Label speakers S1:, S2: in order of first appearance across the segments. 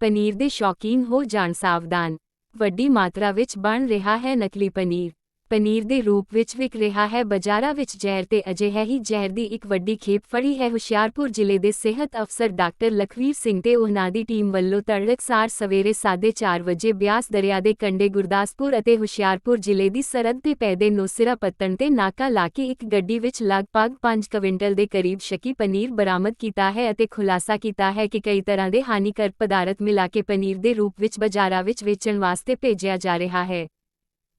S1: ਪਨੀਰ ਦੇ ਸ਼ੌਕੀਨ ਹੋ ਜਾਣ ਸਾਵਧਾਨ। ਵੱਡੀ ਮਾਤਰਾ ਵਿੱਚ ਬਣ ਰਿਹਾ ਹੈ ਨਕਲੀ ਪਨੀਰ। ਪਨੀਰ ਦੇ ਰੂਪ ਵਿੱਚ ਵਿਕ ਰਿਹਾ ਹੈ। ਬਾਜ਼ਾਰਾਂ ਵਿੱਚ ਜ਼ਹਿਰ ਤੇ ਅਜਿਹਾ ਹੀ ਜ਼ਹਿਰ ਦੀ ਇੱਕ ਵੱਡੀ ਖੇਪ ਫੜੀ ਹੈ। ਹੁਸ਼ਿਆਰਪੁਰ ਜ਼ਿਲ੍ਹੇ ਦੇ ਸਿਹਤ ਅਫਸਰ ਡਾਕਟਰ ਲਖਵੀਰ ਸਿੰਘ ਤੇ ਉਹਨਾਂ ਦੀ ਟੀਮ ਵੱਲੋਂ ਤੜਕਸਾਰ ਸਵੇਰੇ 4:30 ਵਜੇ ਬਿਆਸ ਦਰਿਆ ਦੇ ਕੰਢੇ ਗੁਰਦਾਸਪੁਰ ਅਤੇ ਹੁਸ਼ਿਆਰਪੁਰ ਜ਼ਿਲ੍ਹੇ ਦੀ ਸਰਹੱਦ ਤੇ ਪੈਦੇ ਨੋਸਿਰਾ ਪੱਤਣ ਤੇ ਨਾਕਾ ਲਾ ਕੇ ਇੱਕ ਗੱਡੀ ਵਿੱਚ ਲਗਭਗ 5 ਕੁਇੰਟਲ ਦੇ ਕਰੀਬ ਸ਼ੱਕੀ ਪਨੀਰ ਬਰਾਮਦ ਕੀਤਾ ਹੈ ਅਤੇ ਖੁਲਾਸਾ ਕੀਤਾ ਹੈ ਕਿ ਕਈ ਤਰ੍ਹਾਂ ਦੇ ਹਾਨੀਕਾਰਕ ਪਦਾਰਥ ਮਿਲਾ ਕੇ ਪਨੀਰ ਦੇ ਰੂਪ ਵਿੱਚ ਬਾਜ਼ਾਰਾਂ ਵਿੱਚ ਵੇਚਣ ਵਾਸਤੇ ਭੇਜਿਆ ਜਾ ਰਿਹਾ ਹੈ।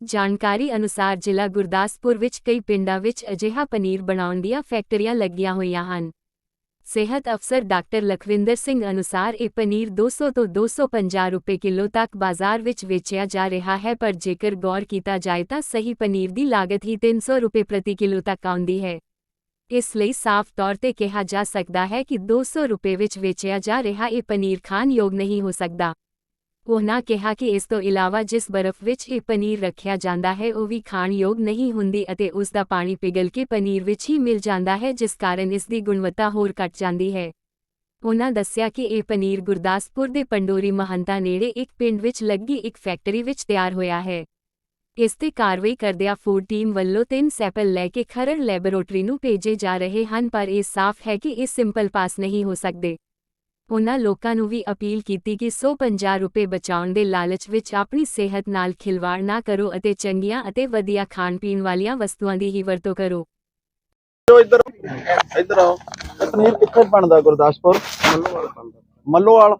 S1: ਜਾਣਕਾਰੀ ਅਨੁਸਾਰ ਜ਼ਿਲ੍ਹਾ ਗੁਰਦਾਸਪੁਰ ਵਿੱਚ ਕਈ ਪਿੰਡਾਂ ਵਿੱਚ ਅਜਿਹਾ ਪਨੀਰ ਬਣਾਉਣ ਦੀਆਂ ਫੈਕਟਰੀਆਂ ਲੱਗੀਆਂ ਹੋਈਆਂ ਹਨ। ਸਿਹਤ ਅਫਸਰ ਡਾਕਟਰ ਲਖਵਿੰਦਰ ਸਿੰਘ ਅਨੁਸਾਰ ਇਹ ਪਨੀਰ 200 ਤੋਂ 250 ਰੁਪਏ ਕਿਲੋ ਤੱਕ ਬਾਜ਼ਾਰ ਵਿੱਚ ਵੇਚਿਆ ਜਾ ਰਿਹਾ ਹੈ, ਪਰ ਜੇਕਰ ਗੌਰ ਕੀਤਾ ਜਾਏ ਤਾਂ ਸਹੀ ਪਨੀਰ ਦੀ ਲਾਗਤ ਹੀ 300 ਰੁਪਏ ਪ੍ਰਤੀ ਕਿਲੋ ਤੱਕ ਆਉਂਦੀ ਹੈ। ਇਸ ਲਈ ਸਾਫ਼ ਤੌਰ ਤੇ ਕਿਹਾ ਜਾ ਸਕਦਾ ਹੈ ਕਿ 200 ਰੁਪਏ ਵਿੱਚ ਵੇਚਿਆ ਜਾ ਰਿਹਾ ਇਹ ਪਨੀਰ ਖਾਣ ਯੋਗ ਨਹੀਂ ਹੋ ਸਕਦਾ। ਉਹਨਾਂ ਕਿਹਾ ਕਿ ਇਸ ਤੋਂ ਇਲਾਵਾ ਜਿਸ ਬਰਫ਼ ਵਿੱਚ ਇਹ ਪਨੀਰ ਰੱਖਿਆ ਜਾਂਦਾ ਹੈ, ਉਹ ਵੀ ਖਾਣ ਯੋਗ ਨਹੀਂ ਹੁੰਦੀ ਅਤੇ ਉਸ ਦਾ ਪਾਣੀ ਪਿਘਲ ਕੇ ਪਨੀਰ ਵਿੱਚ ਹੀ ਮਿਲ ਜਾਂਦਾ ਹੈ, ਜਿਸ ਕਾਰਨ ਇਸ ਦੀ ਗੁਣਵੱਤਾ ਹੋਰ ਘਟ ਜਾਂਦੀ ਹੈ। ਉਹਨਾਂ ਦੱਸਿਆ ਕਿ ਇਹ ਪਨੀਰ ਗੁਰਦਾਸਪੁਰ ਦੇ ਪੰਡੋਰੀ ਮਹੰਤਾ ਨੇੜੇ ਇੱਕ ਪਿੰਡ ਵਿੱਚ ਲੱਗੀ ਇੱਕ ਫੈਕਟਰੀ ਵਿੱਚ ਤਿਆਰ ਹੋਇਆ ਹੈ। ਇਸ ਤੇ ਕਾਰਵਾਈ ਕਰਦਿਆਂ ਫੂਡ ਟੀਮ ਵੱਲੋਂ ਤਿੰਨ ਸੈਂਪਲ ਲੈ ਕੇ ਖਰੜ ਲੈਬੋਰੇਟਰੀ ਨੂੰ ਭੇਜੇ ਜਾ ਰਹੇ ਹਨ, ਪਰ ਇਹ ਸਾਫ਼ ਹੈ ਕਿ ਇਹ ਸਿੰਪਲ ਪਾਸ ਨਹੀਂ ਹੋ ਸਕਦੇ। ਉਨ੍ਹਾਂ ਲੋਕਾਂ ਨੂੰ ਵੀ ਅਪੀਲ ਕੀਤੀ ਕਿ 150 ਰੁਪਏ ਬਚਾਉਣ ਦੇ ਲਾਲਚ ਵਿੱਚ ਆਪਣੀ ਸਿਹਤ ਨਾਲ ਖਿਲਵਾੜ ਨਾ ਕਰੋ ਅਤੇ ਚੰਗੀਆਂ ਅਤੇ ਵਧੀਆ ਖਾਣ ਪੀਣ ਵਾਲੀਆਂ ਵਸਤੂਆਂ ਦੀ ਹੀ ਵਰਤੋਂ ਕਰੋ।
S2: ਜੋ ਇੱਧਰ ਇੱਧਰ ਆਓ। ਇਹ ਪਨੀਰ ਕਿੱਥੇ ਬਣਦਾ ਗੁਰਦਾਸਪੁਰ?
S3: ਮੱਲੋਵਾਲ ਬੰਦਾ
S2: ਮੱਲੋਵਾਲ।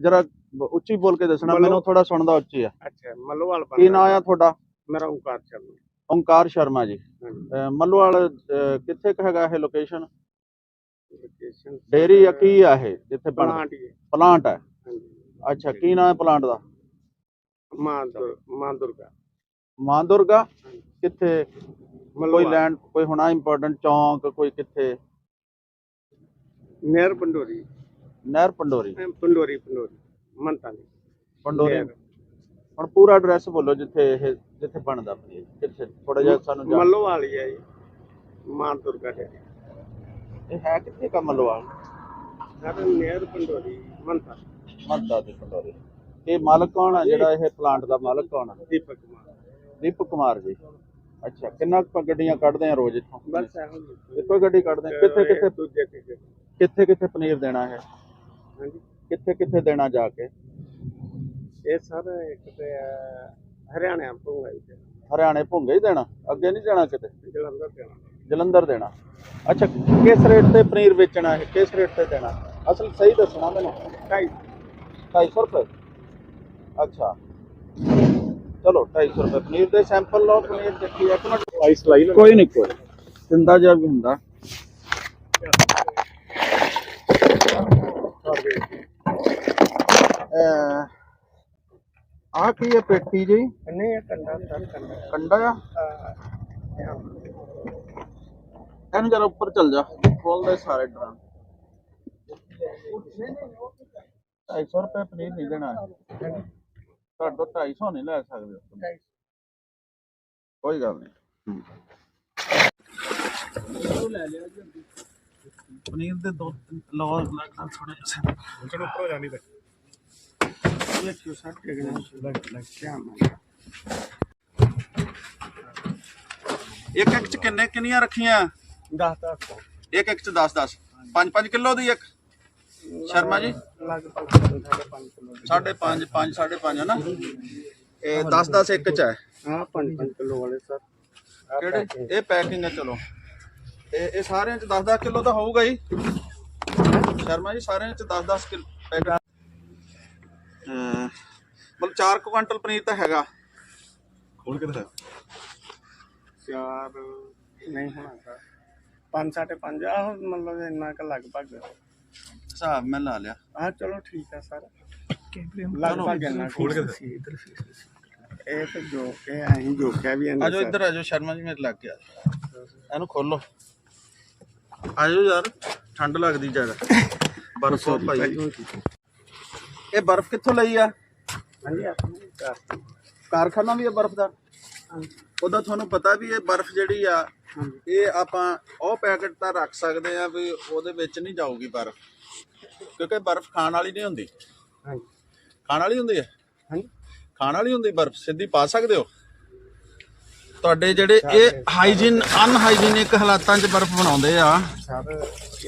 S2: ਜਰਾ ਉੱਚੀ ਬੋਲ ਕੇ ਦੱਸਣਾ
S3: ਮੱਲੋ-
S2: ਮੈਨੂੰ ਥੋੜਾ ਸੁਣਦਾ ਉੱਚੀ ਆ।
S3: ਅੱਛਾ ਮੱਲੋਵਾਲ ਬੰਦਾ
S2: ਕੀ ਨਾਂ ਆ ਤੁਹਾਡਾ?
S3: ਮੇਰਾ ਓਂਕਾਰ ਸ਼ਰਮਾ।
S2: ਓਮਕਾਰ ਸ਼ਰਮਾ ਜੀ। ਮੱਲੋਵਾਲ ਕਿੱਥੇ ਹੈਗਾ ਇਹ ਲੋਕੇਸ਼ਨ ਡੇਰੀ ਆ ਕੀ ਆ ਇਹ? ਜਿੱਥੇ ਬਣਦਾ?
S3: ਪਲਾਂਟ ਹੀ ਹੈ।
S2: ਪਲਾਂਟ ਹੈ ਅੱਛਾ ਕੀ ਨਾਂ ਹੈ ਪਲਾਂਟ ਦਾ?
S3: ਮਾਂ ਦੁਰ ਮਾਂ ਦੁਰਗਾ
S2: ਮਾਂ ਦੁਰਗਾ ਕਿੱਥੇ ਕੋਈ
S3: ਮੱਲੋਵਾਲ
S2: ਲੈਂਡ ਕੋਈ ਹੋਣਾ ਇੰਪੋਰਟੈਂਟ ਚੌਂਕ ਕੋਈ ਕਿੱਥੇ?
S3: ਨਹਿਰ ਪੰਡੋਰੀ।
S2: ਨਹਿਰ ਪੰਡੋਰੀ।
S3: ਅਹ ਪੰਡੋਰੀ ਪੰਡੋਰੀ। ਮੰਤਾ ਨੇ
S2: ਪੰਡੋਰੀ।
S3: ਨਹਿਰ।
S2: ਹੁਣ ਪੂਰਾ ਐਡਰੈਸ ਬੋਲੋ ਜਿੱਥੇ ਇਹ ਜਿੱਥੇ ਬਣਦਾ ਪਨੀਰ ਕਿੱਥੇ ਥੋੜਾ ਜਿਹਾ ਸਾਨੂੰ ਜਾਣ
S3: ਮੱਲੋਵਾਲ ਹੀ ਹੈ ਜੀ। ਮਾਂ ਦੁਰਗਾ ਦੇ
S2: ਇਹ ਹੈ ਕਿੱਥੇ ਕਾ ਮੱਲੋਵਾਲ
S3: ਸਰ ਨਹਿਰ ਪੰਡੋਰੀ ਮੰਤਾ।
S2: ਮੱਦਾ ਦੇ ਪੰਡੋਰੀ। ਇਹ ਮਾਲਕ ਕੌਣ ਆ? ਜਿਹੜਾ ਇਹ ਪਲਾਂਟ ਦਾ ਮਾਲਕ ਕੌਣ ਆ?
S3: ਦੀਪਕ ਕੁਮਾਰ।
S2: ਦੀਪਕ ਕੁਮਾਰ ਜੀ। ਅੱਛਾ ਕਿੰਨਾ ਕੁ ਗੱਡੀਆਂ ਕੱਢਦੇ ਆ ਰੋਜ਼ ਇੱਥੋਂ?
S3: ਬਸ ਇਹੋ ਜੀ
S2: ਇੱਕੋ ਹੀ ਗੱਡੀ ਕੱਢਦੇ ਆ। ਕਿੱਥੇ ਕਿੱਥੇ
S3: ਦੂਜੇ
S2: ਕਿੱਥੇ ਕਿੱਥੇ ਪਨੀਰ ਦੇਣਾ ਹੈ
S3: ਹਾਂਜੀ।
S2: ਕਿੱਥੇ ਕਿੱਥੇ ਦੇਣਾ ਜਾ ਕੇ?
S3: ਇਹ ਸਰ ਇੱਕ ਤੇ ਹਰਿਆਣਾ ਪੂੰਗਾ ਜੀ
S2: ਹਰਿਆਣੇ ਭੁੰਗੇ ਹੀ ਦੇਣਾ? ਅੱਗੇ ਨਹੀਂ ਜਾਣਾ ਕਿਤੇ?
S3: ਜਲੰਧਰ ਤੇ
S2: ਜਲੰਧਰ ਦੇਣਾ। ਅੱਛਾ ਕਿਸ ਰੇਟ ਤੇ ਪਨੀਰ ਵੇਚਣਾ ਹੈ ਕਿਸ ਰੇਟ ਤੇ ਦੇਣਾ? ਅਸਲ ਸਹੀ ਦੱਸਣਾ ਮੈਨੂੰ।
S3: ਢਾਈ
S2: 250 ਰੁਪਏ। ਅੱਛਾ। ਚਲੋ 250 ਰੁਪਏ। ਪਨੀਰ ਦੇ ਸੈਂਪਲ ਲਓ ਪਨੀਰ ਦੇਖੀ ਇੱਕ ਮਿੰਟ।
S3: ਆਈਸ ਲਾਈ
S2: ਕੋਈ ਨਹੀਂ ਕੋਈ ਸਿੰਦਾ ਜਿਹਾ ਵੀ ਹੁੰਦਾ। ਆ ਕੀ ਹੈ ਪੇਟੀ ਜੀ?
S3: ਨਹੀਂ ਇਹ ਕੰਡਾ ਕੰਡਾ।
S2: ਕੰਡਾ ਆ? ਇਹਨੂੰ ਜਰਾ ਉੱਪਰ ਚੱਲ ਜਾ। ਖੋਲ ਦੇ ਸਾਰੇ ਡਰਾਂ 250 ਰੁਪਏ ਪਨੀਰ ਨਹੀਂ ਦੇਣਾ। ਤੁਹਾਡੇ ਤੋਂ 250 ਨਹੀਂ ਲੈ ਸਕਦੇ। ਕੋਈ ਗੱਲ ਨਹੀਂ। ਪਨੀਰ ਦੇ ਦੋ ਲਓ ਲੱਗਦਾ ਥੋੜੇ
S3: ਚਲੋ ਉੱਪਰ ਹੋ ਜਾਂਦੀ ਬਸ ਇਹ ਕਿਉਂ ਸਰ ਕੇ ਗਏ। ਲੱਗ ਲੱਗ ਕਿਆ
S2: ਇੱਕ ਇੱਕ ਚ ਕਿੰਨੇ ਕਿੰਨੀਆਂ ਰੱਖੀਆਂ? ਇੱਕ ਇੱਕ ਚ 10 10 5 5 ਕਿਲੋ ਦੀ ਇੱਕ? ਸ਼ਰਮਾ ਜੀ?
S3: ਲਗਭਗ ਸਾਢੇ ਪੰਜ ਕਿਲੋ
S2: 5 5 5 5 ਹੈ ਨਾ ਇਹ 10 10 ਇੱਕ ਚ ਹੈ।
S3: ਹਾਂ 5 5 ਕਿਲੋ ਵਾਲੇ ਸਰ।
S2: ਕਿਹੜੇ। ਇਹ ਪੈਕਿੰਗ ਹੈ ਚਲੋ। ਇਹ ਇਹ ਸਾਰਿਆਂ ਚ 10 10 ਕਿਲੋ ਤਾਂ ਹੋਊਗਾ ਹੀ। ਸ਼ਰਮਾ ਜੀ ਸਾਰਿਆਂ ਚ 10 10 ਕਿਲੋ ਪੈਕਿੰਗ ਮਤਲਬ 4 ਕੁਇੰਟਲ ਪਨੀਰ ਤਾਂ ਹੈਗਾ।
S3: ਖੋਲ ਕੇ ਦਿਖਾ। ਚਾਰ ਨਹੀਂ ਹੋਣਾ ਸਰ। ਪੰਜ ਸਾਢੇ ਪੰਜ ਆਹ ਮਤਲਬ ਇੰਨਾ ਕ ਲਗਭਗ।
S2: ਹਿਸਾਬ ਮੈਂ ਲਾ ਲਿਆ।
S3: ਆਹ ਚਲੋ ਠੀਕ ਹੈ ਸਰ। ਲਗਭਗ ਇੰਨਾ ਕੇ। ਇਹ ਤਾਂ ਜੋ ਇਹ ਅਸੀਂ ਜੋ ਕਿਹਾ ਵੀ ਇੰਨਾ
S2: ਆਜੋ ਇੱਧਰ ਆਜੋ ਸ਼ਰਮਾ ਜੀ ਮੇਰੇ ਲੱਗ ਗਿਆ ਇਹਨੂੰ ਖੋਲੋ। ਆਜੋ ਯਾਰ ਠੰਡ ਲੱਗਦੀ ਜ਼ਿਆਦਾ। ਬਰਫ਼ ਹੋ ਭਾਈ ਇਹ ਬਰਫ਼ ਕਿੱਥੋਂ ਲਈ ਆ?
S3: ਹਾਂਜੀ ਆਪਣੇ ਘਰ।
S2: ਕਾਰਖਾਨਾ ਵੀ ਹੈ ਬਰਫ਼ ਦਾ? ਉਹਦਾ ਤੁਹਾਨੂੰ ਪਤਾ ਵੀ ਇਹ ਬਰਫ਼ ਜਿਹੜੀ ਆ ਇਹ ਆਪਾਂ ਉਹ ਪੈਕਟ ਤਾਂ ਰੱਖ ਸਕਦੇ ਆ ਵੀ ਉਹਦੇ ਵਿੱਚ ਨਹੀਂ ਜਾਊਗੀ ਬਰਫ਼ ਕਿਉਂਕਿ ਬਰਫ਼ ਖਾਣ ਵਾਲੀ ਨਹੀਂ ਹੁੰਦੀ।
S3: ਹਾਂਜੀ।
S2: ਖਾਣ ਵਾਲੀ ਹੁੰਦੀ ਹੈ?
S3: ਹਾਂਜੀ।
S2: ਖਾਣ ਵਾਲੀ ਹੁੰਦੀ ਬਰਫ਼ ਸਿੱਧੀ ਪਾ ਸਕਦੇ ਹੋ? ਤੁਹਾਡੇ ਜਿਹੜੇ ਇਹ ਹਾਈਜੀਨ ਅਨਹਾਈਜੀਨਿਕ ਹਾਲਾਤਾਂ 'ਚ ਬਰਫ਼ ਬਣਾਉਂਦੇ ਆ।
S3: ਸਰ ਇਹ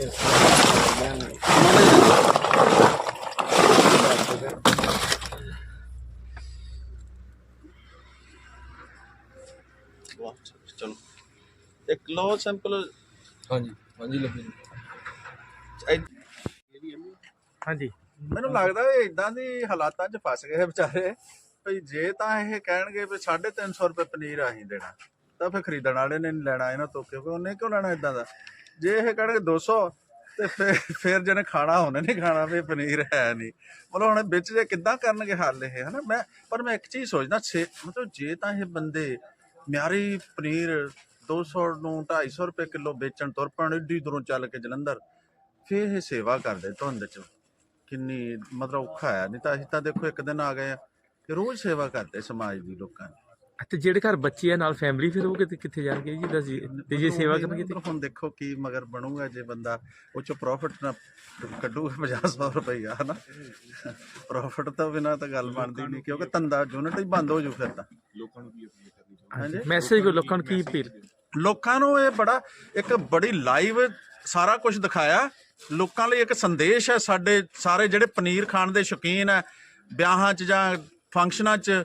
S2: ਉਹਨਾਂ ਦੇ ਵਾਹ, ਚਲੋ ਇੱਕ ਲੋ ਸਿੰਪਲ
S4: ਹਾਂਜੀ ਹਾਂਜੀ ਲੱਗੀ
S3: ਹਾਂਜੀ।
S2: ਮੈਨੂੰ ਲੱਗਦਾ ਇਹ ਇਦਾਂ ਦੀ ਹਾਲਾਤਾਂ 'ਚ ਫਸ ਗਏ ਵਿਚਾਰੇ। ਭਈ ਜੇ ਤਾਂ ਇਹ ਕਹਿਣਗੇ ਵੀ 350 ਰੁਪਏ ਪਨੀਰ ਆਹੀਂ ਦੇਣਾ ਤਾਂ ਫਿਰ ਖਰੀਦਣ ਵਾਲੇ ਨੇ ਨਹੀਂ ਲੈਣਾ ਇਹਨਾਂ ਤੋਂ ਕਿਉਂਕਿ ਉਹਨੇ ਕਿਉਂ ਲੈਣਾ ਇਦਾਂ ਦਾ? ਜੇ ਇਹ ਕਹਿਣਗੇ 200 ਤੇ ਫਿਰ ਫਿਰ ਜਿਹਨੇ ਖਾਣਾ ਉਹਨੇ ਨਹੀਂ ਖਾਣਾ ਵੀ ਪਨੀਰ ਹੈ ਨਹੀਂ ਮਤਲਬ ਹੁਣ ਵਿੱਚ ਜੇ ਕਿੱਦਾਂ ਕਰਨਗੇ ਹੱਲ ਇਹ ਹਨਾ? ਮੈਂ ਪਰ ਮੈਂ ਇੱਕ ਚੀਜ਼ ਸੋਚਦਾ ਛੇ- ਮਤਲਬ ਜੇ ਤਾਂ ਇਹ ਬੰਦੇ ਮਿਆਰੀ ਪਨੀਰ 200 ਨੂੰ 250 ਰੁਪਏ ਕਿਲੋ ਵੇਚਣ ਤੁਰ ਪੈਣ ਏਡੀ ਦੂਰੋਂ ਚੱਲ ਕੇ ਜਲੰਧਰ। ਫਿਰ ਇਹ ਸੇਵਾ ਕਰਦੇ ਧੁੰਦ ਚ। ਕਿੰਨੀ ਮਤਲਬ ਔਖਾ ਹੈ। ਨਹੀਂ ਤਾਂ ਅਸੀਂ ਤਾਂ ਦੇਖੋ ਇੱਕ ਦਿਨ ਆ ਗਏ ਆ ਕਿ ਰੋਜ਼ ਸੇਵਾ ਕਰਦੇ ਸਮਾਜ ਦੀ ਲੋਕਾਂ ਦੀ।
S5: ਤੇ ਜਿਹੜੇ ਘਰ ਬੱਚੇ ਆ ਨਾਲ ਫੈਮਿਲੀ ਫਿਰ ਉਹ ਕਿੱਥੇ ਕਿੱਥੇ ਜਾਣਗੇ ਜੀ? ਦੱਸੀ ਤੇ ਜੇ ਸੇਵਾ ਕਰਨਗੇ ਤੇ
S2: ਹੁਣ ਦੇਖੋ ਕੀ ਮਗਰ ਬਣੂਗਾ ਜੇ ਬੰਦਾ ਉਹ ਚੋਂ ਪ੍ਰੋਫਿਟ ਨਾ ਕੱਢੂਗਾ 50 ਰੁਪਈਆ ਹਨਾ? ਪ੍ਰੋਫਿਟ ਤੋਂ ਬਿਨਾ ਤਾਂ ਗੱਲ ਬਣਦੀ ਨਹੀਂ ਕਿਉਂਕਿ ਧੰਦਾ ਯੂਨਿਟ ਹੀ ਬੰਦ ਹੋ ਜੂ ਫਿਰ ਤਾਂ। ਹਾਂਜੀ
S5: ਮੈਸੇਜ ਕੋ ਲੋਕਾਂ ਨੂੰ ਕੀ ਅਪੀਲ?
S2: ਲੋਕਾਂ ਨੂੰ ਇਹ ਬੜਾ, ਇੱਕ ਬੜੀ ਲਾਈਵ ਸਾਰਾ ਕੁਝ ਦਿਖਾਇਆ। ਲੋਕਾਂ ਲਈ ਇੱਕ ਸੰਦੇਸ਼ ਹੈ ਸਾਡੇ ਸਾਰੇ ਜਿਹੜੇ ਪਨੀਰ ਖਾਣ ਦੇ ਸ਼ੌਕੀਨ ਹੈ, ਵਿਆਹਾਂ 'ਚ ਜਾਂ ਫੰਕਸ਼ਨਾਂ 'ਚ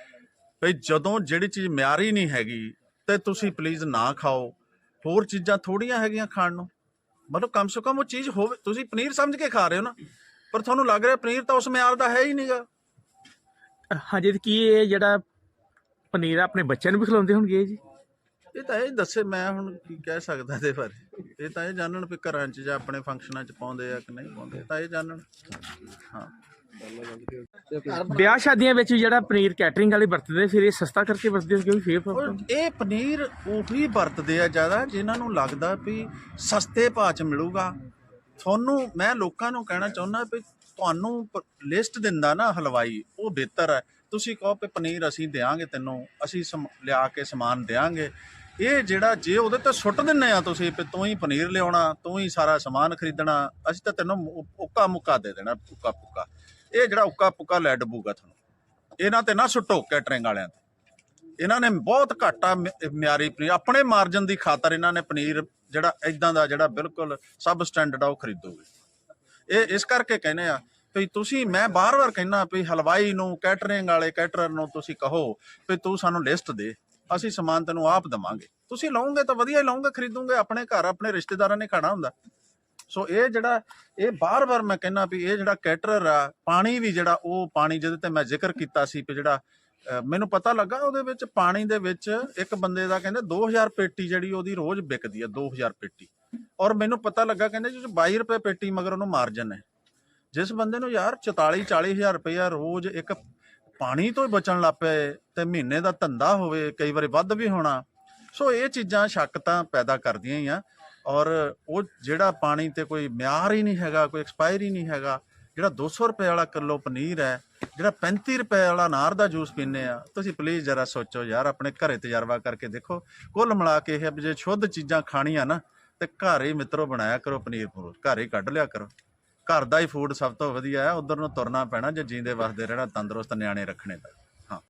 S2: ਵੀ ਜਦੋਂ ਜਿਹੜੀ ਚੀਜ਼ ਮਿਆਰੀ ਨਹੀਂ ਹੈਗੀ ਤੇ ਤੁਸੀਂ ਪਲੀਜ਼ ਨਾ ਖਾਓ। ਹੋਰ ਚੀਜ਼ਾਂ ਥੋੜੀਆਂ ਹੈਗੀਆਂ ਖਾਣ ਨੂੰ। ਮਤਲਬ ਕਮ ਸੇ ਕਮ ਉਹ ਚੀਜ਼ ਹੋਵੇ ਤੁਸੀਂ ਪਨੀਰ ਸਮਝ ਕੇ ਖਾ ਰਹੇ ਹੋ ਨਾ ਪਰ ਤੁਹਾਨੂੰ ਲੱਗ ਰਿਹਾ ਪਨੀਰ ਤਾਂ ਉਸ ਮਿਆਰ ਦਾ ਹੈ ਹੀ ਨਹੀਂਗਾ
S5: ਹਾਂਜੀ ਤੇ ਕੀ ਇਹ ਜਿਹੜਾ ਪਨੀਰ ਆ ਆਪਣੇ ਬੱਚਿਆਂ ਨੂੰ ਵੀ ਖਿਲਾਉਂਦੇ ਹੋਣਗੇ ਜੀ?
S2: ਇਹ ਤਾਂ ਇਹ ਦੱਸੇ ਮੈਂ ਹੁਣ ਕੀ ਕਹਿ ਸਕਦਾ ਇਹਦੇ ਬਾਰੇ। ਇਹ ਤਾਂ ਇਹ ਜਾਣਨ ਵੀ ਘਰਾਂ 'ਚ ਜਾਂ ਆਪਣੇ ਫੰਕਸ਼ਨਾਂ 'ਚ ਪਾਉਂਦੇ ਆ ਕਿ ਨਹੀਂ ਪਾਉਂਦੇ ਇਹ ਤਾਂ ਇਹ ਜਾਣਨ। ਹਾਂ।
S5: ਵਿਆਹ ਸ਼ਾਦੀਆਂ ਵਿੱਚ ਜਿਹੜਾ ਪਨੀਰ ਕੈਟਰਿੰਗ ਵਾਲੇ ਵਰਤਦੇ, ਫਿਰ ਇਹ ਸਸਤਾ ਕਰਕੇ ਵਰਤਦੇ ਕਿਉਂਕਿ ਫੇਰ
S2: ਇਹ ਪਨੀਰ ਉਹੀ ਵਰਤਦੇ ਆ ਜ਼ਿਆਦਾ, ਜਿਨ੍ਹਾਂ ਨੂੰ ਲੱਗਦਾ ਵੀ ਸਸਤੇ ਭਾਅ 'ਚ ਮਿਲੂਗਾ। ਤੁਹਾਨੂੰ, ਮੈਂ ਲੋਕਾਂ ਨੂੰ ਕਹਿਣਾ ਚਾਹੁੰਦਾ ਵੀ ਤੁਹਾਨੂੰ ਲਿਸਟ ਦਿੰਦਾ ਨਾ ਹਲਵਾਈ, ਉਹ ਬਿਹਤਰ ਹੈ। ਤੁਸੀਂ ਕਹੋ ਵੀ ਪਨੀਰ ਅਸੀਂ ਦੇਾਂਗੇ ਤੈਨੂੰ, ਅਸੀਂ ਸਮ- ਲਿਆ ਕੇ ਸਮਾਨ ਦੇਾਂਗੇ ਇਹ ਜਿਹੜਾ ਜੇ ਉਹਦੇ ਤੇ ਸੁੱਟ ਦਿੰਨੇ ਆ ਤੁਸੀਂ ਵੀ ਤੂੰ ਹੀ ਪਨੀਰ ਲਿਆਉਣਾ, ਤੂੰ ਹੀ ਸਾਰਾ ਸਮਾਨ ਖਰੀਦਣਾ, ਅਸੀਂ ਤਾਂ ਤੈਨੂੰ ਉੱਕਾ ਮੁੱਕਾ ਦੇ ਦੇਣਾ ਉੱਕਾ ਪੁੱਕਾ ਇਹ ਜਿਹੜਾ ਉੱਕਾ ਪੁੱਕਾ ਲੈ ਡਬੂਗਾ ਤੁਹਾਨੂੰ, ਇਹਨਾਂ ਤੇ ਨਾ ਸੁੱਟੋ ਕੈਟਰਿੰਗ ਵਾਲਿਆਂ ਤੇ। ਇਹਨਾਂ ਨੇ ਬਹੁਤ ਘਾਟਾ ਮਿਆਰੀ ਪਨੀਰ, ਆਪਣੇ ਮਾਰਜਨ ਦੀ ਖਾਤਰ ਇਹਨਾਂ ਨੇ ਪਨੀਰ ਜਿਹੜਾ ਇਦਾਂ ਦਾ ਜਿਹੜਾ ਬਿਲਕੁਲ ਸਬ ਸਟੈਂਡਰਡ ਆ, ਉਹ ਖਰੀਦੋਗੇ। ਇਹ ਇਸ ਕਰਕੇ ਕਹਿੰਦੇ ਆ ਵੀ ਤੁਸੀਂ, ਮੈਂ ਬਾਰ-ਬਾਰ ਕਹਿੰਦਾ ਵੀ ਹਲਵਾਈ ਨੂੰ ਕੈਟਰਿੰਗ ਵਾਲੇ ਕੈਟਰਰ ਨੂੰ ਤੁਸੀਂ ਕਹੋ ਵੀ ਤੂੰ ਸਾਨੂੰ ਲਿਸਟ ਦੇ, ਅਸੀਂ ਸਮਾਨ ਤੈਨੂੰ ਆਪ ਦਵਾਂਗੇ। ਤੁਸੀਂ ਲਓਗੇ ਤਾਂ ਵਧੀਆ ਹੀ ਲਓਗੇ, ਖਰੀਦੋਗੇ, ਆਪਣੇ ਘਰ, ਆਪਣੇ ਰਿਸ਼ਤੇਦਾਰਾਂ ਨੇ ਖਾਣਾ ਹੁੰਦਾ। ਸੋ ਇਹ ਜਿਹੜਾ, ਇਹ ਬਾਰ-ਬਾਰ ਮੈਂ ਕਹਿੰਦਾ ਵੀ ਇਹ ਜਿਹੜਾ ਕੈਟਰਰ ਆ, ਪਾਣੀ ਵੀ ਜਿਹੜਾ ਉਹ ਪਾਣੀ ਜਿਹਦੇ ਤੇ ਮੈਂ ਜ਼ਿਕਰ ਕੀਤਾ ਸੀ ਵੀ ਜਿਹੜਾ ਮੈਨੂੰ ਪਤਾ ਲੱਗਾ ਉਹਦੇ ਵਿੱਚ ਪਾਣੀ ਦੇ ਵਿੱਚ ਇੱਕ ਬੰਦੇ ਦਾ ਕਹਿੰਦੇ 2000 ਪੇਟੀ ਜਿਹੜੀ ਉਹਦੀ ਰੋਜ਼ ਵਿਕਦੀ ਆ 2000 ਪੇਟੀ। ਔਰ ਮੈਨੂੰ ਪਤਾ ਲੱਗਾ ਕਹਿੰਦੇ ਜੀ 22 ਰੁਪਏ ਪੇਟੀ ਮਗਰ ਉਹਨੂੰ ਮਾਰਜਨ ਹੈ। ਜਿਸ ਬੰਦੇ ਨੂੰ ਯਾਰ 44 40000 ਰੁਪਇਆ ਰੋਜ਼ ਇੱਕ ਪਾਣੀ ਤੋਂ ਹੀ ਬਚਣ ਲੱਗ ਪਏ ਤੇ ਮਹੀਨੇ ਦਾ ਧੰਦਾ ਹੋਵੇ, ਕਈ ਵਾਰੀ ਵੱਧ ਵੀ ਹੋਣਾ। ਸੋ ਇਹ ਚੀਜ਼ਾਂ ਸ਼ੱਕ ਤਾਂ ਪੈਦਾ ਕਰਦੀਆਂ ਹੀ ਆ। ਔਰ ਉਹ ਜਿਹੜਾ ਪਾਣੀ ਤੇ ਕੋਈ ਮਿਆਰ ਹੀ ਨਹੀਂ ਹੈਗਾ, ਕੋਈ ਐਕਸਪਾਇਰ ਹੀ ਨਹੀਂ ਹੈਗਾ, ਜਿਹੜਾ 200 ਰੁਪਏ ਵਾਲਾ ਕਿਲੋ ਪਨੀਰ ਹੈ, ਜਿਹੜਾ 35 ਰੁਪਏ ਵਾਲਾ ਅਨਾਰ ਦਾ ਜੂਸ ਪੀਂਦੇ ਆ ਤੁਸੀਂ ਪਲੀਜ਼ ਜਰਾ ਸੋਚੋ ਯਾਰ, ਆਪਣੇ ਘਰੇ ਤਜਰਬਾ ਕਰਕੇ ਦੇਖੋ। ਕੁੱਲ ਮਿਲਾ ਕੇ ਇਹ ਜੇ ਸ਼ੁੱਧ ਚੀਜ਼ਾਂ ਖਾਣੀਆਂ ਨਾ, ਤੇ ਘਰ ਹੀ ਮਿੱਤਰੋ ਬਣਾਇਆ ਕਰੋ ਪਨੀਰ ਪੂਰ ਘਰ ਹੀ ਕੱਢ ਲਿਆ ਕਰੋ। ਘਰ ਦਾ ਹੀ ਫੂਡ ਸਭ ਤੋਂ ਵਧੀਆ ਹੈ, ਉਧਰ ਨੂੰ ਤੁਰਨਾ ਪੈਣਾ ਜੇ ਜੀਂਦੇ ਵਸਦੇ ਰਹਿਣਾ ਤੰਦਰੁਸਤ ਨਿਆਣੇ ਰੱਖਣੇ ਤਾਂ।